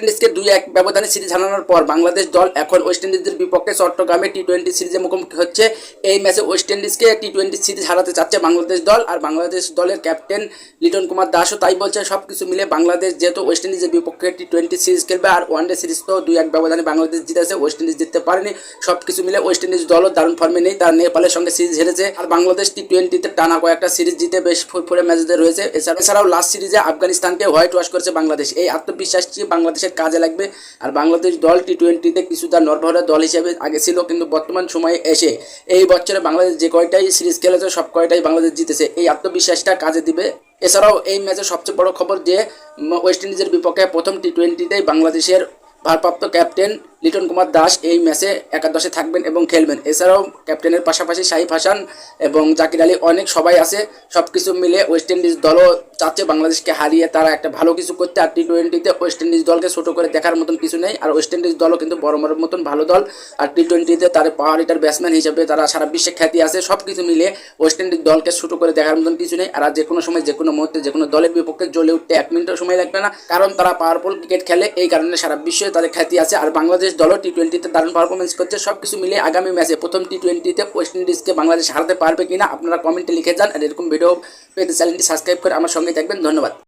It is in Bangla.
ইন্ডিজকে দুই এক ব্যবধানে সিরিজ হারানোর পর বাংলাদেশ দল এখন ওয়েস্ট ইন্ডিজের বিপক্ষে চট্টগ্রামে টি টোয়েন্টি সিরিজে মুখোমুখি হচ্ছে। এই ম্যাচে ওয়েস্ট ইন্ডিজকে টি টোয়েন্টি সিরিজ হারাতে চাচ্ছে বাংলাদেশ দল আর বাংলাদেশ দলের ক্যাপ্টেন লিটন কুমার দাসও তাই বলছে সব কিছু মিলে বাংলাদেশ যেহেতু ওয়েস্ট ইন্ডিজের বিপক্ষে টি টোয়েন্টি সিরিজ খেলবে আর ওয়ানডে সিরিজ তো দুই এক ব্যবধানে বাংলাদেশ জিতেছে, ওয়েস্ট ইন্ডিজ জিততে পারেনি। সব কিছু মিলে ওয়েস্ট ইন্ডিজ দলও দারুণ ফর্মে নেই, তার নেপালের সঙ্গে সিরিজ হেরেছে আর বাংলাদেশ টি টোয়েন্টিতে টানা কয়েকটা সিরিজ জিতে বেশ ফুরফুরে ম্যাচদের রয়েছে। এছাড়া এছাড়াও লাস্ট সিরিজে আফগানিস্তানকে হোয়াইট ওয়াশ করেছে বাংলাদেশ। এই আত্মবিশ্বাসটি বাংলাদেশের কাজে লাগবে। আর বাংলাদেশ দল টি টোয়েন্টিতে কিছুটা নরভরা দল হিসেবে আগে ছিল, কিন্তু বর্তমান সময়ে এসে এই বছরে বাংলাদেশ যে কয়টাই সিরিজ খেলেছে, সব কয়টাই বাংলাদেশ জিতেছে। এই আত্মবিশ্বাসটা কাজে দিবে। এছাড়াও এই ম্যাচের সবচেয়ে বড় খবর যে ওয়েস্ট ইন্ডিজের বিপক্ষে প্রথম টি টোয়েন্টিতেই বাংলাদেশের ভারপ্রাপ্ত ক্যাপ্টেন লিটন কুমার দাস এই ম্যাচে একাদশে থাকবেন এবং খেলবেন। এছাড়াও ক্যাপ্টেনের পাশাপাশি শাহিফ হাসান এবং জাকির আলী অনেক সবাই আছে। সব কিছু মিলে ওয়েস্ট ইন্ডিজ দলও চাচ্ছে বাংলাদেশকে হারিয়ে তারা একটা ভালো কিছু করতে আর টি টোয়েন্টিতে ওয়েস্ট ইন্ডিজ দলকে ছোটো করে দেখার মতন কিছু নেই। আর ওয়েস্ট ইন্ডিজ দলও কিন্তু বড় বড় মতন ভালো দল। আর টি টোয়েন্টিতে তার পাওয়ার হিটার ব্যাটসম্যান হিসেবে তারা সারা বিশ্বে খ্যাতি আছে। সব কিছু মিলে ওয়েস্ট ইন্ডিজ দলকে ছোটো করে দেখার মতন কিছু নেই। আর যে কোনো সময়, যে কোনো মুহূর্তে, যে কোনো দলের বিপক্ষে জ্বলে উঠতে এক মিনিটও সময় লাগবে না। কারণ তারা পাওয়ারফুল ক্রিকেট খেলে। এই কারণে সারা বিশ্বে তাদের খ্যাতি আছে। আর বাংলাদেশ দলও টি টোয়েন্টিতে দারুণ পারফরমেন্স করছে। সব কিছু মিলে আগামী ম্যাচে প্রথম টি টোয়েন্টিতে ওয়েস্ট ইন্ডিজকে বাংলাদেশ হারাতে পারবে কিনা আপনারা কমেন্টে লিখে যান। আর এরকম ভিডিও পেতে চ্যানেলটি সাবস্ক্রাইব করে আমার সঙ্গে থাকবেন। ধন্যবাদ।